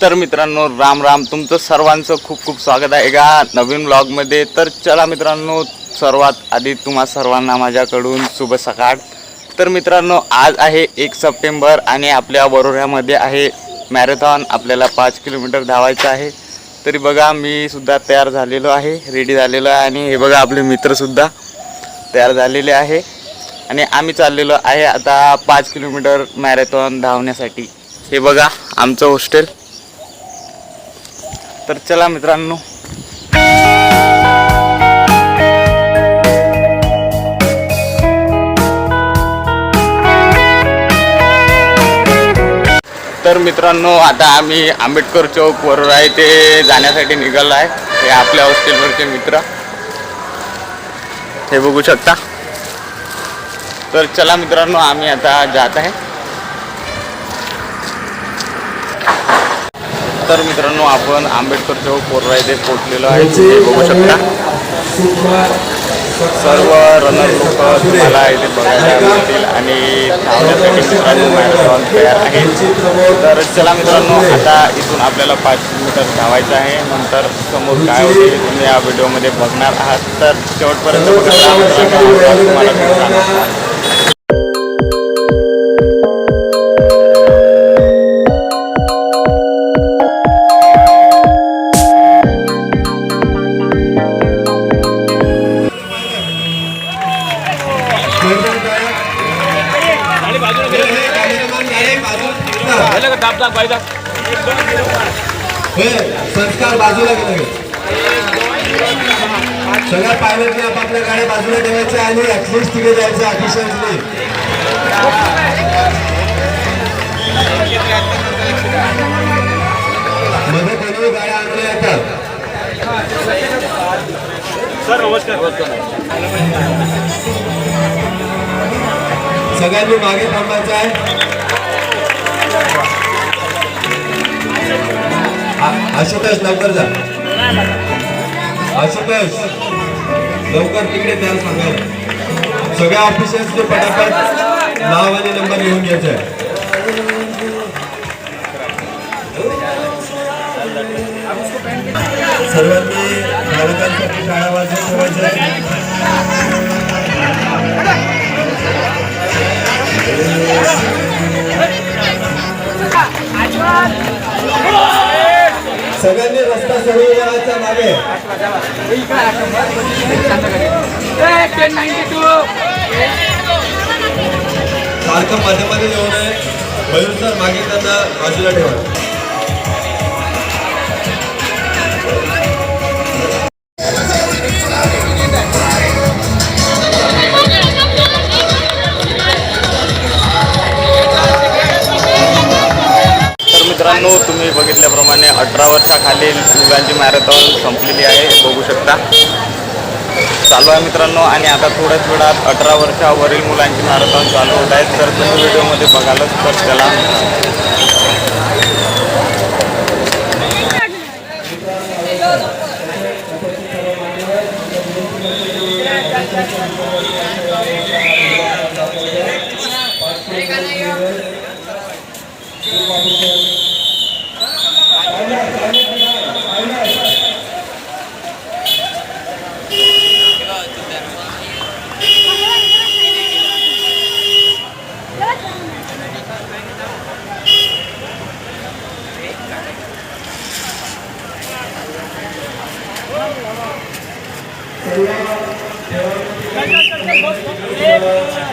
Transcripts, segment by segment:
तर मित्रांनो राम राम. तुमचं सर्वांचं खूप खूप स्वागत आहे. एका नवीन ब्लॉगमध्ये तर चला मित्रांनो सर्वात आधी तुम्हा सर्वांना माझ्याकडून शुभ सकाळ. तर मित्रांनो आज आहे एक सप्टेंबर आणि आपल्या बरोऱ्यामध्ये आहे मॅरेथॉन. आपल्याला पाच किलोमीटर धावायचं आहे. तरी बघा मी सुद्धा तयार झालेलो आहे रेडी झालेलो आहे. आणि हे बघा आपले मित्रसुद्धा तयार झालेले आहे. आणि आम्ही चाललेलो आहे आता पाच किलोमीटर मॅरेथॉन धावण्यासाठी. हे बघा आमचं हॉस्टेल. तर चला मित्रांनो. तर मित्रांनो आता आम्ही आंबेडकर चौक वरून आहे ते जाण्यासाठी निघालो आहे. हे आपल्या हॉस्टेलवरचे मित्र. हे बघू शकता. तर चला मित्रांनो आम्ही आता जात आहे. तर मित्रांनो आपण आंबेडकर चौक आहे ते पोहोचलेलो आहे. हे बघू शकता. सर्व रनर लोक तुम्हाला इथे बघायला मिळतील आणि धावण्यासाठी मित्रांनो मॅरेथॉन तयार आहे. तर चला मित्रांनो आता इथून आपल्याला पाच किलोमीटर धावायचं आहे. नंतर समोर काय होते तुम्ही या व्हिडिओमध्ये बघणार आहात. तर शेवटपर्यंत. आता तुम्हाला हे संस्कार बाजूला गेले सगळ्या पायलटने आपापल्या गाड्या बाजूला ठेवायच्या आणि ऍटलिस्ट तिकडे जायचं ऑफिशियल्सनी मध्ये कोणी गाड्या आणल्या येतात. सगळ्यांनी मागे थांबायचं आहे. आशुतोष लवकर जा. आशुतोष लवकर तिकडे त्याला सांगा सगळ्या ऑफिसर्सने पटापट नाव आणि नंबर लिहून घ्यायचा. आहे सर्वांनी बालकांसाठी शाळा वाजवून ठेवायच्या सगळ्यांनी रस्ता सोडून जायचा मागे. सारखं मध्ये मध्ये येऊ नये मयूर सर मागे त्यांना बाजूला ठेवा. तुम्ही बघितल्याप्रमाणे अठरा वर्षाखालील मुलांची मॅरेथॉन संपलेली आहे हे बघू शकता. चालू आहे मित्रांनो आणि आता थोड्याच वेळात अठरा वर्षावरील मुलांची मॅरेथॉन चालू होत आहेत तर तुम्ही व्हिडिओमध्ये बघालच तर चला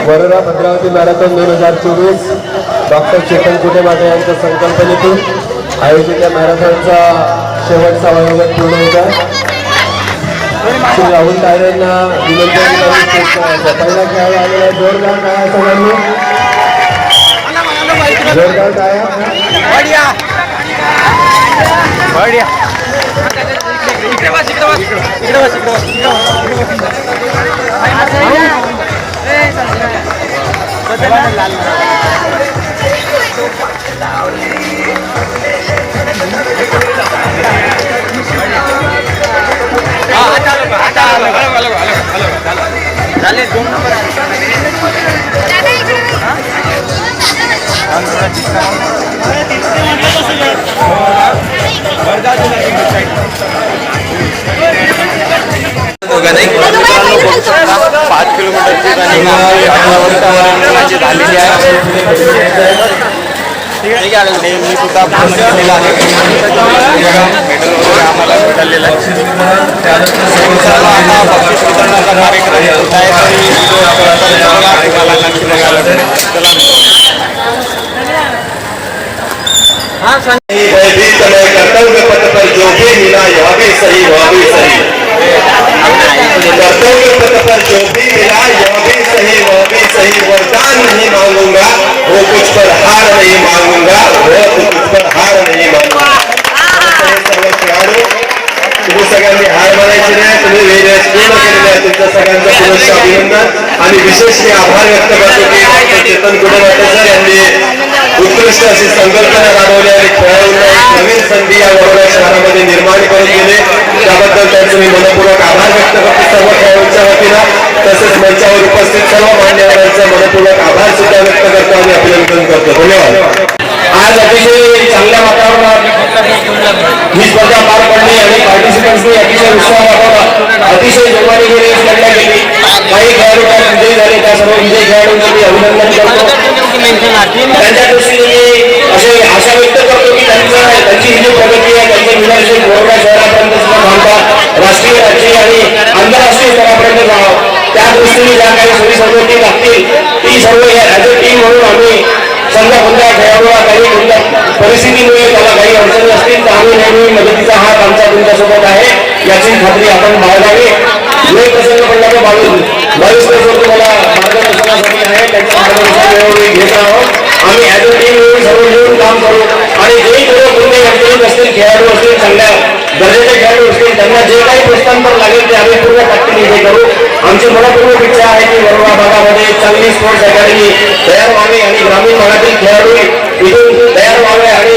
वरोरा भद्रावती मॅरेथॉन दोन हजार चोवीस डॉक्टर चेतन कुटेमाटे यांच्या संकल्पनेतून आयोजित या मॅरेथॉनचा शेवटचा वयोगट पूर्ण होता श्री राहुल तायरेंना विनंती. पहिला खेळाडू आलेला आहे. जोरदार टाळ्या सगळ्यांनी. जोरदार टाळ्या. मित्रांनो बघू शकता पाच किलोमीटरची झालेली आहे आणि मी सुद्धा पूर्ण आहे मेडल वगैरे आम्हाला मिळालेलं आहे सर्व आता बक्षीस वितरणाचा कार्यक्रम होत आहे तरी चला नक्की बघायला चला कर्तव्य पथ पर जो भी मिला यह भी सही वह भी सही। नहीं मांगूंगा वो कुछ हार नहीं मांगूंगा हे सर्व खेळाडू तुम्ही सगळ्यांनी हार मानायची नाही तुम्ही वेगळ्या पूर्ण केलेल्या आहेत तुमच्या सगळ्यांचं पुनश्च अभिनंदन आणि विशेष मी आभार व्यक्त करतो की डॉक्टर चेतन कुडवाटे सर यांनी उत्कृष्ट अशी संकल्पना राबवली आणि खेळाडूंना नवीन संधी या वडोदरा शहरामध्ये निर्माण करून दिले. त्याबद्दल त्यांचे मी मनपूर्वक आभार व्यक्त करतो. सर्व खेळाडूंच्या वतीनं तसेच मंचावर उपस्थित सर्व मान्यवरांचा मनपूर्वक आभार सुद्धा व्यक्त करतो आणि अभिनंदन करतो. धन्यवाद. आज अतिशय चांगल्या वातावरणात ही स्पर्धा पार पडली आणि पार्टिसिपंट्सनी अतिशय उत्साह दाखवला अतिशय जोमाने ही रेस गेली काही खेळाडू सर्व विजय खेळाडूंचं अभिनंदन करतो. त्यांच्या दृष्टीने असे आशा व्यक्त करतो की त्यांचा त्यांची ही जी प्रगती आहे त्यांचं विधानशील कोरोना शहरापर्यंत सुद्धा थांबता राष्ट्रीय राज्य आणि आंतरराष्ट्रीय स्तरापर्यंत जावं त्या दृष्टीने ज्या काही सोयी सवलती लागतील ती सर्व ॲज अ टीम म्हणून आम्ही समजा कोणत्या खेळाडूला काही कोणत्या परिस्थितीमुळे त्याला काही अडचणी असतील तर आम्ही नेहमी मदतीचा हात आमचा तुमच्यासोबत आहे. याची खात्री आपण बाळगावी जे प्रसंग पडला बावीस वर्ष तुम्हाला मार्गदर्शनासाठी आहे त्यांच्या मार्गदर्शन वेळोवेळी घेत आहोत. आम्ही ॲज अ टीम मिळून सर्व मिळून काम करू. आणि जेही सर्व कोणत्याही अडचणीत असतील खेळाडू असतील चांगल्या दर्जाचे खेळाडू असतील त्यांना जे काही प्रस्थांतर लागेल ते आम्ही पूर्ण ताकदीने हे करू. आमची मनपूर्वक इच्छा आहे की वरोडा भागामध्ये चांगली स्पोर्ट्स अकॅडमी तयार व्हावी आणि ग्रामीण भागातील खेळाडू इथून तयार व्हावे आणि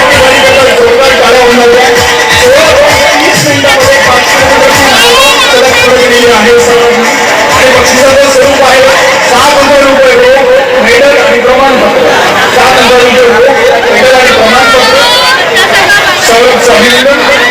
आहे सोळा वीस मिनिटामध्ये पाच किलोमीटरची सलग पुढे गेलेली आहे आणि बक्षिसाचं स्वरूप आहे सात हजार रुपये रोख मेडल आणि प्रमाणपत्र सात हजार रुपये रोख मेडल आणि प्रमाणपत्र सौरभचं अभिनंदन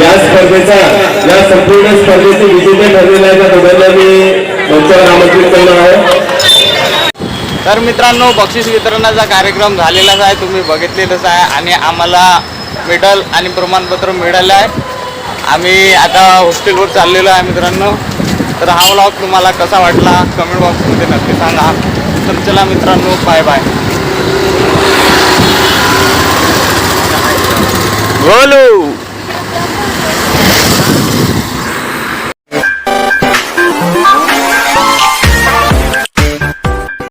या स्पर्धेचा या संपूर्ण स्पर्धेचे विजेते ठरलेल्या त्या दोघांना मी मंचावर आमंत्रित करणार आहे तर मित्रांनो बक्षीस वितरणाचा कार्यक्रम झालेलाच आहे तुम्ही बघितलेलंच आहे आणि आम्हाला मेडल आणि प्रमाणपत्र मिळालं आहे. आम्ही आता हॉस्टेलवर चाललेलो आहे मित्रांनो. तर हा व्लॉग तुम्हाला कसा वाटला? कमेंट बॉक्समध्ये नक्की सांगा. तर चला मित्रांनो बाय बाय गोलू